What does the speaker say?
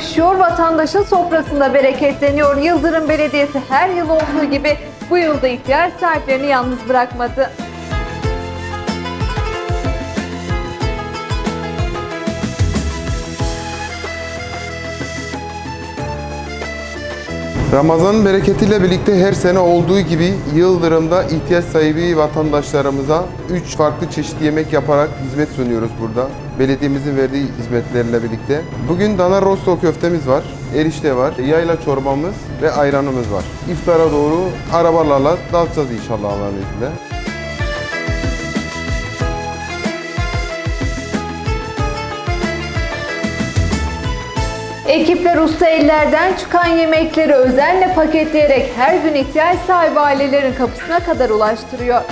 pişiyor, vatandaşın sofrasında bereketleniyor. Yıldırım Belediyesi her yıl olduğu gibi bu yılda ihtiyaç sahiplerini yalnız bırakmadı. Ramazan'ın bereketiyle birlikte her sene olduğu gibi Yıldırım'da ihtiyaç sahibi vatandaşlarımıza 3 farklı çeşit yemek yaparak hizmet sunuyoruz burada. Belediyemizin verdiği hizmetlerle birlikte. Bugün dana rosto köftemiz var, erişte var, yayla çorbamız ve ayranımız var. İftara doğru arabalarla dağıtacağız inşallah Allah'ın izniyle. Ekipler usta ellerden çıkan yemekleri özenle paketleyerek her gün ihtiyaç sahibi ailelerin kapısına kadar ulaştırıyor.